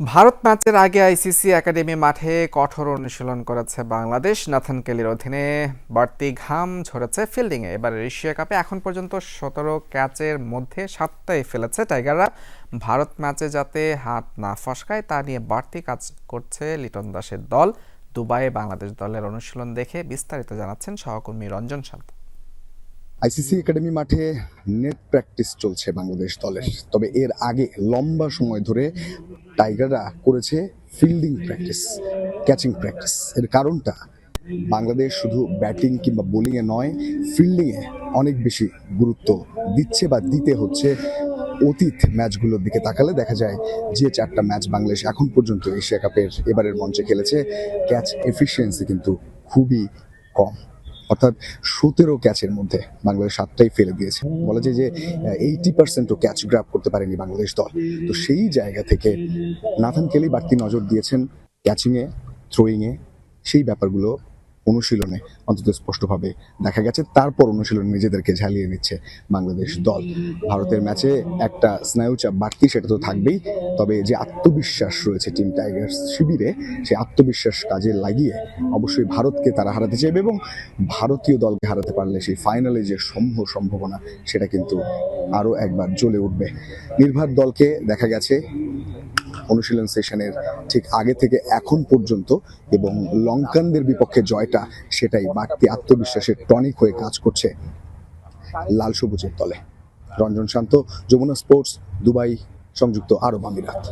ভারত ম্যাচের আগে ICC academy মাঠে কঠোর অনুশীলন করেছে বাংলাদেশ। নাথান কেলির অধীনে বাড়তি ঘাম ঝরেছে ফিল্ডিংয়ে। এবার এশিয়া কাপে এখন পর্যন্ত সতেরো ক্যাচের মধ্যে সাতটাই ফেলেছে টাইগাররা। ভারত ম্যাচে যাতে হাত না ফসকায়, তা নিয়ে বাড়তি কাজ করছে লিটন দাসের দল। দুবাইয়ে বাংলাদেশ দলের অনুশীলন দেখে বিস্তারিত জানাচ্ছেন সহকর্মী রঞ্জন শান্ত আইসিসি একাডেমি মাঠে নেট প্র্যাকটিস চলছে বাংলাদেশ দলের। তবে এর আগে লম্বা সময় ধরে টাইগাররা করেছে ফিল্ডিং প্র্যাকটিস, ক্যাচিং প্র্যাকটিস। এর কারণটা বাংলাদেশ শুধু ব্যাটিং কিংবা বোলিংয়ে নয় ফিল্ডিংয়ে অনেক বেশি গুরুত্ব দিচ্ছে বা দিতে হচ্ছে অতীত ম্যাচগুলোর দিকে তাকালে। দেখা যায় যে চারটা ম্যাচ বাংলাদেশ এখন পর্যন্ত এশিয়া কাপের এবারের মঞ্চে খেলেছে, ক্যাচ এফিসিয়েন্সি কিন্তু খুবই কম। অর্থাৎ সতেরো ক্যাচের মধ্যে বাংলাদেশ সাতটাই ফেলে দিয়েছে। বলা যায় যে এইটি পার্সেন্টও ক্যাচ গ্রাপ করতে পারেনি বাংলাদেশ দল। তো সেই জায়গা থেকে নাথান কেলি বাড়তি নজর দিয়েছেন ক্যাচিংয়ে থ্রোয়িংয়ে সেই ব্যাপারগুলো অনুশীলনে অন্তত স্পষ্টভাবে দেখা গেছে। তারপর অনুশীলনে নিজেদেরকে ঝালিয়ে নিচ্ছে বাংলাদেশ দল। ভারতের ম্যাচে একটা স্নায়ুচাপ বাড়তি, সেটা তো থাকবেই। তবে যে আত্মবিশ্বাস রয়েছে টিম টাইগার্স শিবিরে সেই আত্মবিশ্বাস কাজে লাগিয়ে অবশ্যই ভারতকে তারা হারাতে চাইবে এবং ভারতীয় দলকে হারাতে পারলে সেই ফাইনালে যে সম্ভ সম্ভাবনা, সেটা কিন্তু আরও একবার জ্বলে উঠবে। নির্ভার দলকে দেখা গেছে অনুশীলন সেশনের ঠিক আগে থেকে এখন পর্যন্ত এবং লঙ্কানদের বিপক্ষে জয়টা সেটাই বাড়তি আত্মবিশ্বাসের টনিক হয়ে কাজ করছে লাল সবুজের দলে রঞ্জন শান্ত, যমুনা স্পোর্টস, দুবাই, সংযুক্ত আরব আমিরাত।